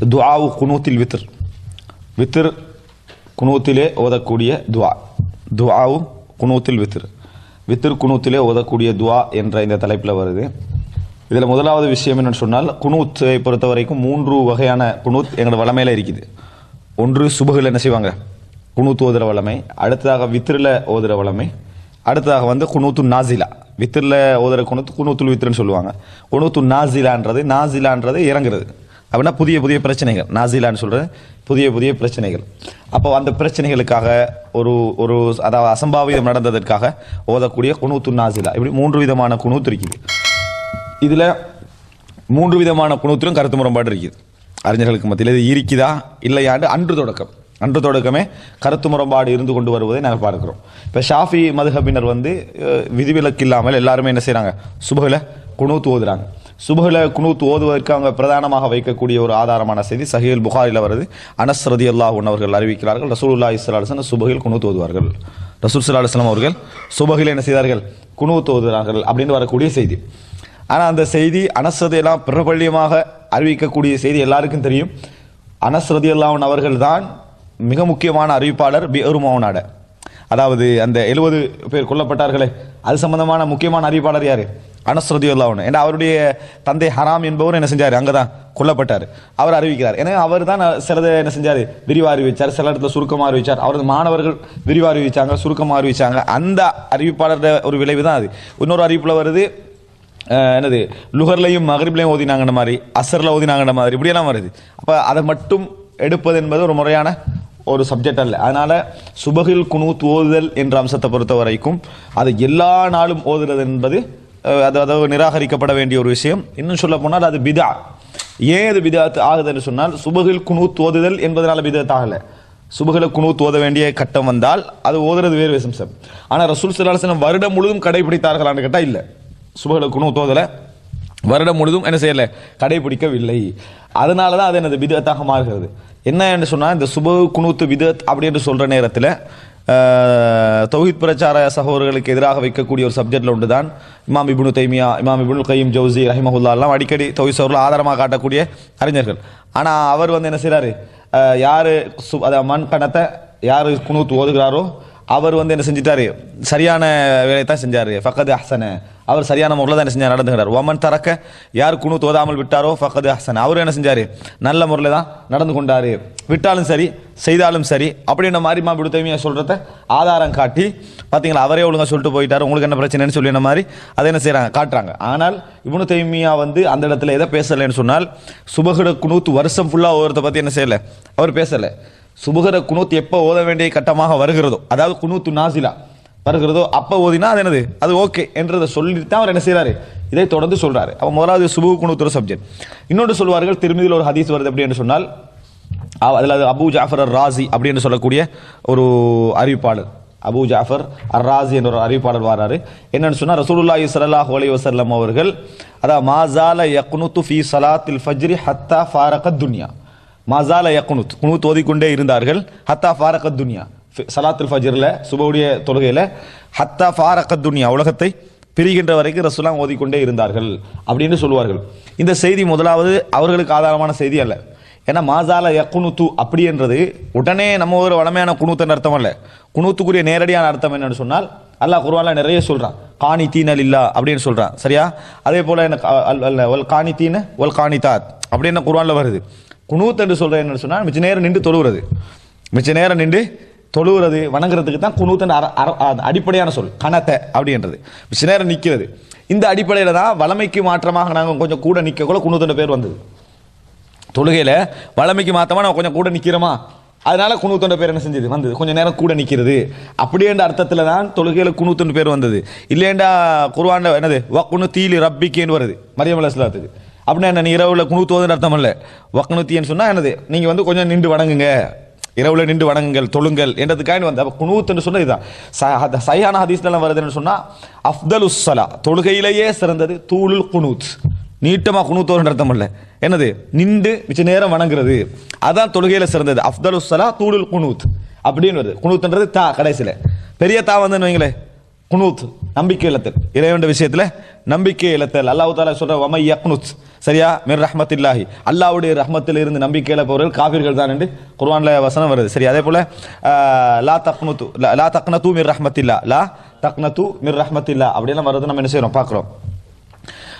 துஆவு குனூத்தில் வித்ர். வித்ர் குனூத்திலே ஓதக்கூடிய துவா துஆவு குனூத்தில் வித்ர். வித்ர் குனூத்திலே ஓதக்கூடிய துவா என்ற இந்த தலைப்பில் வருது. இதில் முதலாவது விஷயம் என்னன்னு சொன்னால் குனூத்தை பொறுத்த வரைக்கும் மூன்று வகையான குனூத் எங்களோட வளமையில் இருக்குது. ஒன்று சுபகில் என்ன செய்வாங்க? குனூத்து ஓதுற வளமை. அடுத்ததாக வித்ரில் ஓதுற வளமை. அடுத்ததாக வந்து குனூத்து நாசிலா. வித்திரில் ஓதுற குணத்து குனூத்துல் வித்திரன்னு சொல்லுவாங்க. குணூத்து நாசிலான்றது நாசிலான்றது இறங்குறது. அப்படின்னா புதிய புதிய பிரச்சனைகள். நாசிலான்னு சொல்கிறேன் புதிய புதிய பிரச்சனைகள். அப்போ அந்த பிரச்சனைகளுக்காக ஒரு ஒரு அதாவது அசம்பாவிதம் நடந்ததற்காக ஓதக்கூடிய குணூத்து நாசிலா. இப்படி மூன்று விதமான குணூத்து இருக்குது. இதில் மூன்று விதமான குணூத்திலும் கருத்து முரண்பாடு இருக்குது. அறிஞர்களுக்கு மத்தியில் இது இருக்குதா இல்லையாண்டு அன்று தொடக்கம். அன்று தொடக்கமே கருத்து முரண்பாடு இருந்து கொண்டு வருவதை நாங்கள் பார்க்கிறோம். இப்போ ஷாஃபி மதுஹபினர் வந்து விதிவிலக்கு இல்லாமல் எல்லாருமே என்ன செய்கிறாங்க சுபகில் குணூத்து ஓதுறாங்க. சுபகில குணூத்து ஓதுவதற்கு அவங்க பிரதானமாக வைக்கக்கூடிய ஒரு ஆதாரமான செய்தி சஹீல் புகாரில் வருது. அனஸ் ரதி அல்லாஹ் அவர்கள் அறிவிக்கிறார்கள் ரசூலுல்லாஹி இஸ்லாசன் சுபகில் குணூத்து ஓதுவார்கள். ரசூல் ஸல்லல்லாஹு அவர்கள் சுபகில் என்ன செய்தார்கள்? குணூத்து ஓதுகிறார்கள் அப்படின்னு வரக்கூடிய செய்தி. ஆனால் அந்த செய்தி அனஸ்ரதையெல்லாம் பிரபல்யமாக அறிவிக்கக்கூடிய செய்தி எல்லாருக்கும் தெரியும். அனஸ்ரதி அல்லாவன் அவர்கள் தான் மிக முக்கியமான அறிவிப்பாளர் பேருமாவனாட அதாவது அந்த எழுபது பேர் கொல்லப்பட்டார்களே அது சம்பந்தமான முக்கியமான அறிவிப்பாளர் யாரு? அனஸ்ரதி அல்லாஹன் ஏன்னா அவருடைய தந்தை ஹராம் என்பவர் என்ன செஞ்சார்? அங்கே தான் கொல்லப்பட்டார். அவர் அறிவிக்கிறார். ஏன்னா அவர் தான் சிலதை என்ன செஞ்சார்? விரிவாக அறிவிச்சார் சில இடத்துல சுருக்கமாக அறிவிச்சார். அவரது மாணவர்கள் விரிவாக அறிவிச்சாங்க சுருக்கமாக அறிவிச்சாங்க. அந்த அறிவிப்பாளர் ஒரு விளைவு தான் அது. இன்னொரு அறிவிப்பில் வருது என்னது? லுகர்லையும் மகரிப்லையும் ஓதினாங்கன்ற மாதிரி. அசரில் ஓதினாங்கன்ற மாதிரி. இப்படியெல்லாம் வருது. அப்போ அதை மட்டும் எடுப்பது என்பது ஒரு முறையான ஒரு சப்ஜெக்ட் அல்ல. அதனால் சுபகில் குனூத் ஓதுதல் என்ற அம்சத்தை பொறுத்த வரைக்கும் அது எல்லா நாளும் ஓதுறது என்பது அது அதாவது நிராகரிக்கப்பட வேண்டிய ஒரு விஷயம். இன்னும் சொல்ல போனால் அது பிதா. ஏன் அது பிதாத் ஆகுதுன்னு சொன்னால் சுபகில் குணு தோதுதல் என்பதனால பிதாத் ஆகலை. சுபகில குணு தோத வேண்டிய கட்டம் வந்தால் அது ஓதுறது வேறு விஷயம் ஆனால் ரசூல் சல்லாஹ் வருடம் முழுதும் கடைபிடித்தார்களான்னு கேட்டால் இல்லை. சுபகில குணு தோதலை வருடம் முழுதும் என்ன செய்யலை கடைபிடிக்கவில்லை அதனால தான் அது எனது விதத்தாக மாறுகிறது. என்ன என்று சொன்னால் இந்த சுப குணுத்து விதத் அப்படி என்று சொல்கிற நேரத்தில் தௌஹித் பிரச்சார சகோதரர்களுக்கு எதிராக வைக்கக்கூடிய ஒரு சப்ஜெக்ட்ல ஒன்று தான் இமாம் இபுனு தைமியா இமாம் இபுனு கையும் ஜவுசி ரஹிமஹுல்லா எல்லாம் அடிக்கடி தௌஹித் சவர்கள் ஆதாரமாக காட்டக்கூடிய அறிஞர்கள். ஆனால் அவர் வந்து என்ன செய்கிறாரு யார் யாரு சு அதை மண் கணத்தை யாரு குனூத்து ஓதுகிறாரோ அவர் வந்து என்ன செஞ்சிட்டாரு? சரியான வேலையை தான் செஞ்சார். ஃபக்கது அஹ்சன. அவர் சரியான முறையில் தான் என்ன செஞ்சார்? நடந்துக்கிட்டார் ஒமன் தரக்க யார் குணு தோதாமல் விட்டாரோ ஃபக்கது அஹசன். அவர் என்ன செஞ்சார்? நல்ல முறையில் தான் நடந்து கொண்டார். விட்டாலும் சரி செய்தாலும் சரி அப்படின்ற மாதிரி மா விடுத்தமையாக சொல்கிறத ஆதாரம் காட்டி பார்த்தீங்களா அவரே ஒழுங்காக சொல்லிட்டு போயிட்டார். உங்களுக்கு என்ன பிரச்சனைன்னு சொல்லி என்ன மாதிரி அதை என்ன செய்கிறாங்க காட்டுறாங்க. ஆனால் இவனு தைமியா வந்து அந்த இடத்துல எதை பேசலைன்னு சொன்னால் சுபகுட குணூத்து வருஷம் ஃபுல்லாக ஒருத்த பற்றி என்ன செய்யலை? அவர் பேசலை. சுபகர குனூத் எப்போ ஓத வேண்டிய கட்டமாக வருகிறதோ அதாவது குனூத்து நாசிலா வருகிறதோ அப்போ ஓதினா அது என்னது? அது ஓகே என்றதை சொல்லிட்டு தான் அவர் என்ன செய்கிறாரு இதை தொடர்ந்து சொல்கிறாரு அப்போ முதலாவது சுபு குனூத்துற சப்ஜெக்ட் இன்னொன்று சொல்வார்கள் திருமதியில் ஒரு ஹதீஸ் வருது அப்படி என்று சொன்னால் அதில் அது அபு ஜாஃபர் அர் ராசி அப்படின்னு சொல்லக்கூடிய ஒரு அறிவிப்பாளர். அபு ஜாஃபர் அர் ராசி என்ற ஒரு அறிவிப்பாளர் வராரு. என்னன்னு சொன்னால் ரசூலுல்லாஹி ஸல்லல்லாஹு ஹோலி வசல்லம் அவர்கள் அதான் மாசால யக்னுத்து ஃபி சலாத்தில் ஃபஜ்ரி ஹத்தா ஃபாரகத் துன்யா. மாசால யக்னுத் குனூத். ஓதிக்கொண்டே இருந்தார்கள். ஹத்தா ஃபாரகத் துனியா. சலாத்துல் ஸலாத்துல் சுபவுடைய தொழுகையில் ஹத்தா ஃபாரகத் துனியா உலகத்தை பிரிகின்ற வரைக்கும் ரசுலாம் ஓதிக்கொண்டே இருந்தார்கள் அப்படின்னு சொல்லுவார்கள். இந்த செய்தி முதலாவது அவர்களுக்கு ஆதாரமான செய்தி அல்ல. ஏன்னா மாசால யக்குனுத்து அப்படி என்றது உடனே நம்ம ஒரு வளமையான குனூத்தன் அர்த்தம் அல்ல. குனூத்துக்குரிய நேரடியான அர்த்தம் என்னன்னு சொன்னால் அல்லாஹ் குர்ஆன்ல நிறைய சொல்கிறான் காணி தீனல் இல்லா அப்படின்னு சொல்கிறான் சரியா? அதே போல் எனக்கு அல் அல்ல ஒல் காணி தீன ஒல் காணிதாத் அப்படின்னு குர்வானில் வருது. குனூத் என்று சொல்றது சொன்னால் மிச்ச நேரம் நின்று தொழுகிறது மிச்ச நேரம் நின்று தொழுகிறது வணங்குறதுக்கு தான் குனூத்தன் அடிப்படையான சொல் கணத்தை அப்படின்றது. மிச்ச நேரம் நிற்கிறது இந்த அடிப்படையில் தான் வளமைக்கு மாற்றமாக நாங்கள் கொஞ்சம் கூட நிற்க கூட குனூத்தன் பேர் வந்தது. தொழுகையில் வளமைக்கு மாற்றமாக நம்ம கொஞ்சம் கூட நிற்கிறோமா அதனால குனூத்தோட பேர் என்ன செஞ்சது? வந்தது. கொஞ்சம் நேரம் கூட நிற்கிறது அப்படின்ற அர்த்தத்தில் தான் தொழுகையில் குனூத்துன்னு பேர் வந்தது. இல்லையண்டா குருவாண்ட என்னது? வக்குனு தீலி ரப்பிக்கேன்னு வருது. மரியம் அலைஹிஸ்ஸலாத்துக்கு அப்படின்னா என்ன நீ இரவுல குனூத்துவதுன்னு அர்த்தம் இல்ல வக்குனு சொன்னா என்னது? நீங்க வந்து கொஞ்சம் நின்று வணங்குங்க. இரவுல நின்று வணங்குங்கள் தொழுங்கள் என்றதுக்காக வந்து. அப்ப குனூத்துன்னு சொன்னது இதுதான். ச- ஹத- வருதுன்னு சொன்னா அஃப்தலுஸ் தொழுகையிலேயே சிறந்தது தூளுல் குனூத் நீட்டமா குனூத்தோர் அர்த்தம் இல்ல என்னது? நின்று மிச்ச நேரம் வணங்குறது. அதான் தொழுகையில சிறந்தது. அஃப்தலுஸ் தூளுல் குனூத் அப்படின்னு வருது. குனூத்ன்றது தா கடைசியில. பெரிய தா வந்து வைங்களேன். குனூத் நம்பிக்கை இழத்தல். இறைவன் விஷயத்தில் நம்பிக்கை இழத்தல். அல்லாஹ் தாலா சொல்ற வமை யக்னுத். சரியா? மிர் ரஹ்மத்தில்லாஹி. அல்லாவுடைய ரஹ்மத்தில் இருந்து நம்பிக்கை இழப்பவர்கள் காபிர்கள் தான் என்று குர்வான்ல வசனம் வருது. சரி அதே போல லா தக்னு லா- லா தக்னது மிர் ரஹ்மத்தில்லா லா தக்னது மிர் ரஹ்மத்தில்லா அப்படியெல்லாம் வர்றது நம்ம என்ன செய்யறோம் பார்க்குறோம்.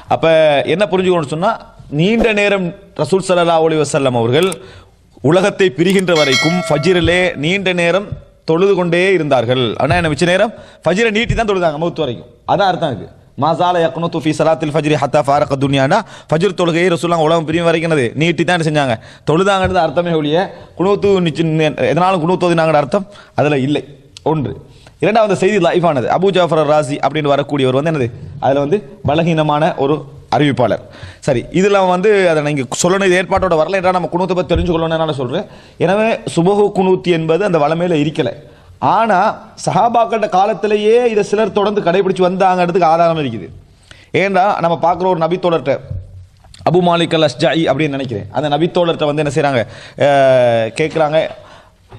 அப்போ என்ன புரிஞ்சுக்கணும்னு சொன்னால் நீண்ட நேரம் ரசூல் சல்லா அலி வசல்லம் அவர்கள் உலகத்தை பிரிகின்ற வரைக்கும் ஃபஜிரிலே நீண்ட நேரம் தொழுது கொண்டே இருந்தார்கள். ஆனால் என்ன மிச்ச நேரம்? ஃபஜ்ரை நீட்டி தான் தொழுதாங்க மௌத்து வரைக்கும். அதான் அர்த்தம் இருக்குது மாசால யக்னுத்து ஃபி சலாத்தில் ஃபஜ்ரி ஹத்தா ஃபாரக துன்யானா ஃபஜ்ர் தொழுகையை ரசூலாம் உலகம் பிரியும் வரைக்கும் நீட்டி தான் செஞ்சாங்க. தொழுதாங்கன்றது அர்த்தமே ஒழிய குனூத்து எதனாலும் குனூத்து ஓதினாங்கன்ற அர்த்தம் அதில் இல்லை. ஒன்று. இரண்டாவது செய்தி லைஃபானது அபு ஜாஃபர் ராசி அப்படின்னு வரக்கூடியவர் வந்து என்னது? அதில் வந்து பலகீனமான ஒரு அறிவிப்பாளர். சரி இதில் வந்து அதை நீங்கள் சொல்லணும். இது ஏற்பாட்டோட வரல என்றால் நம்ம குணத்தை பற்றி தெரிஞ்சுக்கொள்ளணும்னு நான் சொல்கிறேன் எனவே சுபகு குணூத்தி என்பது அந்த வளமையில் இருக்கலை. ஆனால் சஹாபாக்கிட்ட காலத்திலேயே இதை சிலர் தொடர்ந்து கடைபிடிச்சு வந்தாங்கிறதுக்கு ஆதாரம் இருக்குது. ஏன்னா நம்ம பார்க்குற ஒரு நபித்தோழர்கிட்ட அபு மாலிக் அல் அஸ்ஜாயி அப்படின்னு நினைக்கிறேன். அந்த நபித்தோழர்கிட்ட வந்து என்ன செய்கிறாங்க கேட்குறாங்க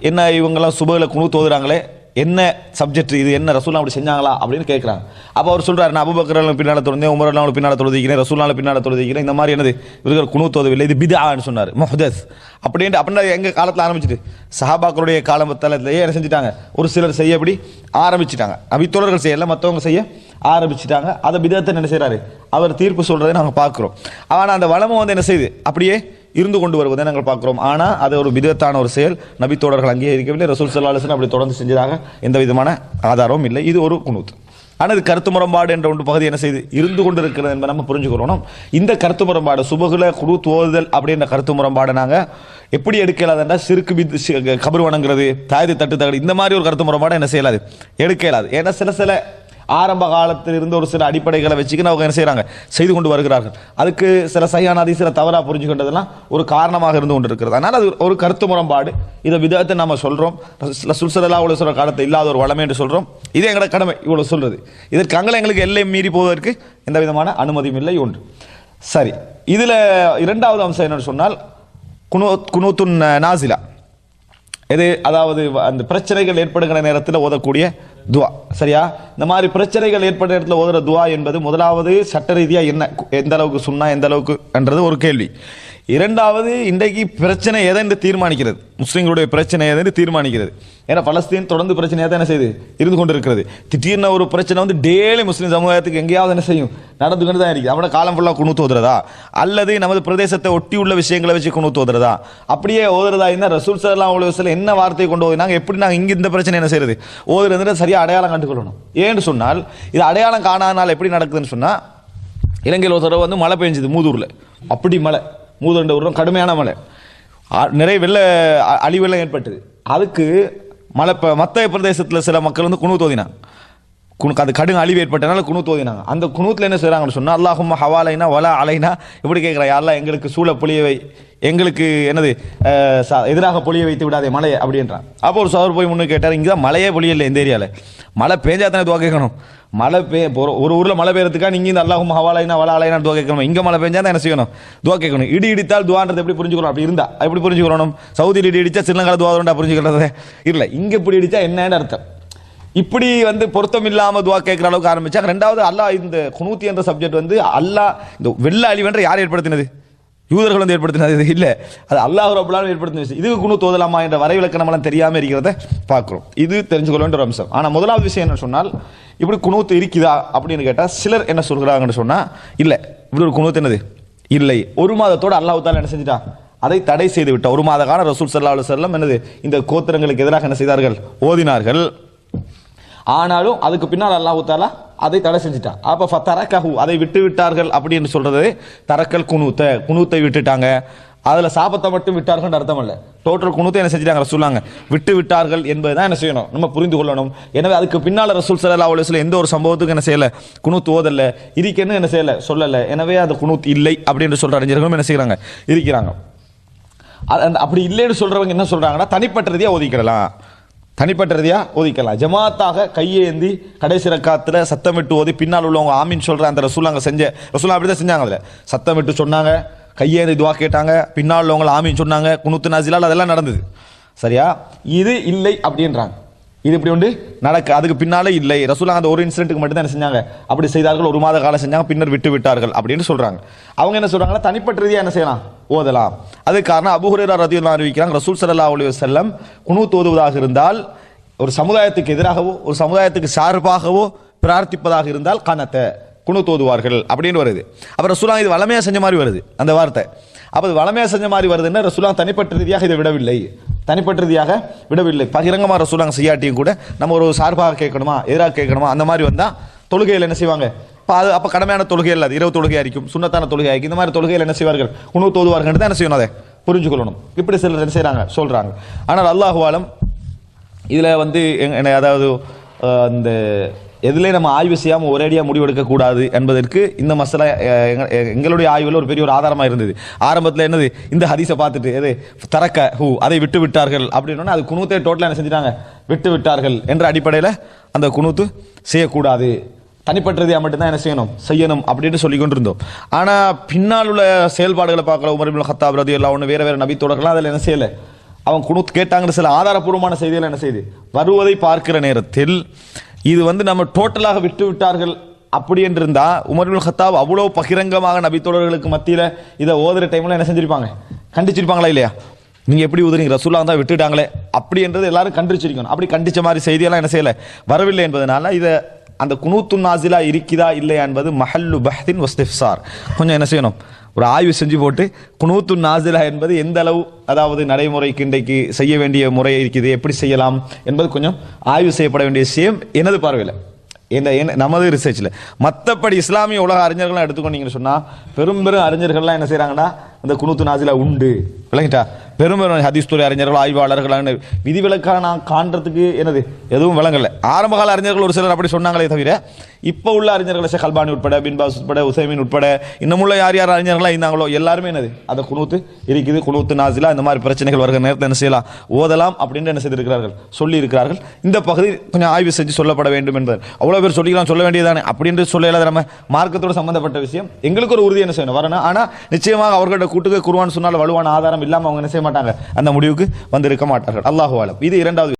என்ன இவங்கெல்லாம் சுபகில் குணு தோதுறாங்களே? என்ன சப்ஜெக்ட் இது என்ன ரசூலா அப்படி செஞ்சாங்களா அப்படின்னு கேட்குறாங்க அப்போ அவர் சொல்கிறார் நான் அபுபக்கர் பின்னால் தொழுந்தேன் உமரெல்லாம் பின்னால் தொழுதிக்கிறேன் ரசூலால் பின்னால் தொழுதிக்கிறேன் இந்த மாதிரி என்னது? இவர்கள் குணு தோதவில்லை. இது பிதான்னு சொன்னார். மொஹதஸ். அப்படின்ட்டு அப்படின்னா எங்கள் காலத்தில் ஆரம்பிச்சிட்டு சஹாபாக்களுடைய காலத்திலேயே என்ன செஞ்சுட்டாங்க? ஒரு சிலர் செய்ய அப்படி ஆரம்பிச்சிட்டாங்க. அபித்தோழர்கள் செய்யல மற்றவங்க செய்ய ஆரம்பிச்சிட்டாங்க. அதை பிதத்தை என்ன செய்கிறாரு அவர் தீர்ப்பு சொல்கிறதை நாங்கள் பார்க்குறோம். ஆனால் அந்த வளமும் வந்து என்ன செய்யுது அப்படியே இருந்து கொண்டு வருவதை நாங்கள் பார்க்கிறோம். ஆனால் அது ஒரு விதத்தான ஒரு செயல். நபித்தோழர்கள் அங்கீகரிக்கவில்லை ரசூல் சல்லாஹன் அப்படி தொடர்ந்து செஞ்சதாக எந்த விதமான ஆதாரமும் இல்லை. இது ஒரு குணூத். ஆனால் இது கருத்து முரண்பாடு என்ற ஒன்று பகுதி என்ன செய்து இருந்து கொண்டு இருக்கிறது என்பதை நம்ம புரிஞ்சுக்கிறோம் இந்த கருத்து முரண்பாடு சுபகுல குழு தோதுதல் அப்படின்ற கருத்து முரண்பாடு நாங்கள் எப்படி எடுக்கலாதுன்றா சிறுக்கு பித் கபர் வணங்குறது தாயது தட்டு தகடு இந்த மாதிரி ஒரு கருத்து முரண்பாடு என்ன செய்யலாது? எடுக்க இயலாது ஏன்னா சில சில ஆரம்ப காலத்தில் இருந்து ஒரு சில அடிப்படைகளை வச்சுக்கின்னு அவங்க என்ன செய்கிறாங்க செய்து கொண்டு வருகிறார்கள். அதுக்கு சில சரியான சில தவறாக புரிஞ்சுக்கொண்டதெல்லாம் ஒரு காரணமாக இருந்து கொண்டு இருக்கிறது அதனால் அது ஒரு கருத்து முரண்பாடு. இதை விதத்தை நம்ம சொல்கிறோம் சுல்சலா உள்ள சொல்கிற காலத்தை இல்லாத ஒரு வளமை என்று சொல்கிறோம் இது எங்களோட கடமை இவ்வளோ சொல்கிறது இதற்கு அங்கே எங்களுக்கு எல்லை மீறி போவதற்கு எந்த விதமான அனுமதியும் இல்லை ஒன்று. சரி இதில் இரண்டாவது அம்சம் என்னென்னு சொன்னால் குனூ குனூத்துன் நாசிலா. இது அதாவது அந்த பிரச்சனைகள் ஏற்படுகிற நேரத்தில் ஓதக்கூடிய துவா. சரியா? இந்த மாதிரி பிரச்சனைகள் ஏற்படுற நேரத்தில் ஓதுற துவா என்பது முதலாவது சட்ட ரீதியாக என்ன? எந்த அளவுக்கு சொன்னா எந்த அளவுக்கு என்றது ஒரு கேள்வி. இரண்டாவது இன்றைக்கு பிரச்சனை எதென்று தீர்மானிக்கிறது? முஸ்லீம்களுடைய பிரச்சனை எதென்று தீர்மானிக்கிறது. ஏன்னா பலஸ்தீன் தொடர்ந்து பிரச்சனையாக தான் என்ன செய்யுது இருந்து கொண்டு இருக்கிறது திடீர்னு ஒரு பிரச்சனை வந்து டெய்லி முஸ்லீம் சமுதாயத்துக்கு எங்கேயாவது என்ன செய்யும்? நடந்து கொண்டு தான் இருக்குது அவனோட காலம் ஃபுல்லாக குணு தோதுறதா? அல்லது நமது பிரதேசத்தை ஒட்டி உள்ள விஷயங்களை வச்சு குணு தோதுறதா? அப்படியே ஓதுறதா இருந்தால் ரசூல் சல்லாம் உள்ள விஷயத்தில் என்ன வார்த்தையை கொண்டு ஓதினாங்க எப்படி நாங்கள் இங்கே இந்த பிரச்சனை என்ன செய்யுது ஓதுறது சரியாக அடையாளம் கண்டுக்கொள்ளணும் ஏன்னு சொன்னால் இது அடையாளம் காணாதனால எப்படி நடக்குதுன்னு சொன்னால் இலங்கையில் ஒரு தடவை வந்து மழை பெஞ்சுது மூதூரில். அப்படி மழை. மூதண்ட உருவம் கடுமையான மழை. ஆ- நிறைய வெள்ள அ- அழி வெள்ளம் ஏற்பட்டது. அதுக்கு மலை இப்போ மத்திய பிரதேசத்தில் சில மக்கள் வந்து குணு தோதினாங்க. குணு அது கடும் அழிவு ஏற்பட்டனால குணு தோதினாங்க. அந்த குணூத்தில் என்ன செய்கிறாங்கன்னு சொன்னால் அல்லாஹும் ஹவாலைனா வலா அலைனா இப்படி கேட்குறா யாரெல்லாம் எங்களுக்கு சூழ பொழியவை எங்களுக்கு என்னது எதிராக பொழிய வைத்து விடாதே மழையை அப்படின்றான் அப்போ ஒரு சவர் போய் முன்னு கேட்டார் இங்கே தான் மழையே பொழியல இந்த ஏரியாவில் மழை பேஞ்சா தானே துவா கேட்கணும். மழை பெய் ஒரு- ஒரு ஊரில் மழை பெய்யறதுக்காக நீங்கள் இந்த அல்லாஹும் ஹவாலைனா வலா அலைனா துவா கேட்கணும். இங்கே மழை பெஞ்சா தான் என்ன செய்யணும்? துவா கேட்கணும். இடி இடித்தால் துவான்றது எப்படி புரிஞ்சுக்கணும்? அப்படி இருந்தால் எப்படி புரிஞ்சுக்கணும்? சவுதியில் இடி இடித்தா சின்னங்கால துவா வரும்டா புரிஞ்சுக்கிறது? இல்லை. இங்கே இப்படி இடித்தா என்னன்னு அர்த்தம்? இப்படி வந்து பொருத்தம் இல்லாமல் துவா கேட்குற அளவுக்கு ஆரம்பித்தாங்க ரெண்டாவது அல்லாஹ் இந்த குனூத்தி என்ற சப்ஜெக்ட் வந்து அல்லாஹ் இந்த வெள்ள அழிவென்ற யார் ஏற்படுத்தினது? யூதர்கள் வந்து ஏற்படுத்தினது இல்லை. அது அல்லாஹ் ரபுல்லாலும் ஏற்படுத்தின விஷயம். இதுக்கு குணு தோதலாமா என்ற வரைவிலக்கணமெல்லாம் தெரியாமல் இருக்கிறத பார்க்குறோம். இது தெரிஞ்சுக்கொள்ள வேண்டிய ஒரு அம்சம். ஆனால் முதலாவது விஷயம் என்ன சொன்னால் இப்படி குணூத்து இருக்குதா அப்படின்னு கேட்டால் சிலர் என்ன சொல்கிறாங்கன்னு சொன்னால் இல்லை. இப்படி ஒரு குணூத்து என்னது? இல்லை. ஒரு மாதத்தோட அல்லாஹ் என்ன செஞ்சிட்டா அதை தடை செய்து விட்டார் ஒரு மாத காலம் ரசூல் சல்லா அலுவலம் என்னது? இந்த கோத்திரங்களுக்கு எதிராக என்ன செய்தார்கள்? ஓதினார்கள். ஆனாலும் அதுக்கு பின்னால் அல்லாஹு தாலா அதை தடை செஞ்சுட்டான். அப்போ ஃபத்தரக்கஹு அதை விட்டு விட்டார்கள் அப்படின்னு சொல்றது தரக்கல் குனூத்த குனூத்தை விட்டுட்டாங்க. அதில் சாபத்தை மட்டும் விட்டார்கள் அர்த்தம் இல்லை. டோட்டல் குணத்தை என்ன செஞ்சிட்டாங்க ரசூலாங்க விட்டு விட்டார்கள் என்பதுதான் என்ன செய்யணும்? நம்ம புரிந்து கொள்ளணும். எனவே அதுக்கு பின்னால் ரசூல் சல்லா அலுவலம் எந்த ஒரு சம்பவத்துக்கும் என்ன செய்யலை? குனூத் ஓதல்ல இருக்கேன்னு என்ன செய்யலை? சொல்லலை. எனவே அது குணூத் இல்லை அப்படின்னு சொல்கிற அறிஞர்களும் என்ன செய்கிறாங்க இருக்கிறாங்க. அந்த அப்படி இல்லைன்னு சொல்கிறவங்க என்ன சொல்கிறாங்கன்னா தனிப்பட்ட ரீதியா ஒதுக்கிடலாம் தனிப்பட்ட ரீதியாக ஒதுக்கலாம். ஜமாத்தாக கையேந்தி கடைசி ரக்காத்தில் சத்தமிட்டு ஓதி பின்னால் உள்ளவங்க ஆமின்னு சொல்கிற அந்த ரசூலாங்க செஞ்ச ரசூலா அப்படிதான் செஞ்சாங்க அதில். சத்தமிட்டு சொன்னாங்க கையேந்தி இதுவாக கேட்டாங்க பின்னால் உள்ளவங்க ஆமீன் சொன்னாங்க குணுத்து நாசிலால் அதெல்லாம் நடந்தது. சரியா? இது இல்லை அப்படின்றாங்க. இது இப்படி உண்டு? நடக்க. அதுக்கு பின்னாலே இல்லை. ரசூலா அந்த ஒரு இன்சிடென்ட்டுக்கு மட்டும் தான் என்ன செஞ்சாங்க? அப்படி செய்தார்கள். ஒரு மாத காலம் செஞ்சாங்க. பின்னர் விட்டு விட்டார்கள் அப்படின்னு சொல்றாங்க. அவங்க என்ன சொல்றாங்கன்னா தனிப்பட்ட ரீதியாக என்ன செய்யலாம்? ஓதலாம். அது காரணம் அபுஹுரேரா ரதியுல்லா அறிவிக்கிறாங்க ரசூல் சல்லா அலி வசல்லம் குணு ஓதுவதாக இருந்தால் ஒரு சமுதாயத்துக்கு எதிராகவோ ஒரு சமுதாயத்துக்கு சார்பாகவோ பிரார்த்திப்பதாக இருந்தால் கனத்தை குணு தோதுவார்கள் அப்படின்னு வருது. அப்புறம் ரசூலா இது வளமையாக செஞ்ச மாதிரி வருது அந்த வார்த்தை. அப்போ வளமையா செஞ்ச மாதிரி வருதுன்னா ரசூலா தனிப்பட்ட ரீதியாக இதை விடவில்லை. தனிப்பட்ட ரீதியாக விடவில்லை. பகிரங்கமாக ரசூலாங்க செய்யாட்டியும் கூட நம்ம ஒரு சார்பாக கேட்கணுமா? எதிராக கேட்கணுமா? அந்த மாதிரி வந்தால் தொழுகையில் என்ன செய்வாங்க? இப்போ அது அப்போ கடமையான தொழுகை இல்லை. இரவு தொழுகை ஆയിരിക്കും சுண்ணத்தான தொழுகை ஆகிக்கும் இந்த மாதிரி தொழுகையில் என்ன செய்வார்கள்? உணவு தோதுவார்கள் தான் என்ன செய்யணும் அதை? புரிஞ்சுக்கொள்ளணும். இப்படி சிலர் என்ன செய்கிறாங்க சொல்கிறாங்க ஆனால் அல்லாஹுவாலும் இதில் வந்து என்னை அதாவது இந்த எதுலேயும் நம்ம ஆய்வு செய்யாமல் ஒரேடியாக முடிவெடுக்க கூடாது என்பதற்கு இந்த மசாலா எங்களுடைய ஆய்வில் ஒரு பெரிய ஒரு ஆதாரமாக இருந்தது. ஆரம்பத்தில் என்னது? இந்த ஹதீஸை பார்த்துட்டு எது? தரக்க ஹூ அதை விட்டு விட்டார்கள் அப்படின்னா அது குணூத்தை டோட்டலாக என்ன செஞ்சிட்டாங்க? விட்டு விட்டார்கள் என்ற அடிப்படையில் அந்த குணூத்து செய்யக்கூடாது. தனிப்பட்டதையாக மட்டும்தான் என்ன செய்யணும்? செய்யணும் அப்படின்னு சொல்லி கொண்டிருந்தோம். ஆனால் பின்னால் உள்ள செயல்பாடுகளை பார்க்கல உமர் ஹத்தாப் ரதி எல்லாம் ஒன்று வேறு வேறு நபி தொடர்கள்லாம் அதில் என்ன செய்யலை? அவன் குணுத் கேட்டாங்கிற சில ஆதாரப்பூர்வமான செய்திகள் என்ன செய்து? வருவதை பார்க்கிற நேரத்தில் இது வந்து நம்ம டோட்டலாக விட்டு விட்டார்கள் அப்படி என்று இருந்தா உமர் ஹத்தாப் அவ்வளோ பகிரங்கமாக நபித்தோழர்களுக்கு மத்தியில் இதை ஓதுற டைம்ல என்ன செஞ்சிருப்பாங்க? கண்டிச்சிருப்பாங்களா இல்லையா? நீங்கள் எப்படி உதறீங்க ரசூலா தான் விட்டுட்டாங்களே. அப்படி என்றது எல்லாரும் கண்டிச்சிருக்கணும். அப்படி கண்டிச்ச மாதிரி செய்தியெல்லாம் என்ன செய்யலை? வரவில்லை என்பதனால இதை அந்த குனூத்து நாசிலா இருக்குதா இல்லையா என்பது மஹல்லு பஹ்தின் வஸ்திஃப்சார். கொஞ்சம் என்ன செய்யணும்? ஒரு ஆய்வு செஞ்சு போட்டு குனூத்து நாசிலா என்பது எந்த அளவு அதாவது நடைமுறைக்கு இன்றைக்கு செய்ய வேண்டிய முறை இருக்குது எப்படி செய்யலாம் என்பது கொஞ்சம் ஆய்வு செய்யப்பட வேண்டிய விஷயம் எனது பார்வையில். என்ன நமது ரிசர்ச்சில் மற்றபடி இஸ்லாமிய உலக அறிஞர்கள்லாம் எடுத்துக்கொண்டீங்கன்னு சொன்னால் பெரும் பெரும் அறிஞர்கள்லாம் என்ன செய்கிறாங்கன்னா அந்த குனூத்து நாசிலா உண்டு. விளங்கிட்டா? பெரும் பெரும் ஹதீஸ் துறை அறிஞர்கள் ஆய்வாளர்கள் விதிவிலக்காக நான் காண்றதுக்கு என்னது? எதுவும் விளங்கல. ஆரம்பகால அறிஞர்கள் ஒரு சிலர் அப்படி சொன்னாங்களே தவிர இப்போ உள்ள அறிஞர்கள் ஷேக் அல்பானி உட்பட பின்பாஸ் உட்பட உசைமின் உட்பட இன்னமுள்ள யார் யார் அறிஞர்களாக இருந்தாங்களோ எல்லாருமே என்னது? அந்த குணூத்து இருக்குது குணூத்து நாசிலா இந்த மாதிரி பிரச்சனைகள் வருகிற நேரத்தில் என்ன செய்யலாம்? ஓதலாம் அப்படின்னு என்ன செய்திருக்கிறார்கள்? சொல்லி இருக்கிறார்கள் இந்த பகுதி கொஞ்சம் ஆய்வு செஞ்சு சொல்லப்பட வேண்டும் என்பது. அவ்வளோ பேர் சொல்லிக்கலாம் சொல்ல வேண்டியதானே அப்படின்னு சொல்ல நம்ம மார்க்கத்தோடு சம்மந்தப்பட்ட விஷயம். எங்களுக்கு ஒரு உறுதி என்ன செய்யணும்? வரணும். ஆனால் நிச்சயமாக அவர்களோட கூட்டுக்கு குருவான் சொன்னால் வலுவான ஆதாரம் இல்லாமல் அவங்க என்ன செய்ய மாட்டாங்க? அந்த முடிவுக்கு வந்திருக்க மாட்டார்கள். அல்லாஹு ஆலம். இது இரண்டாவது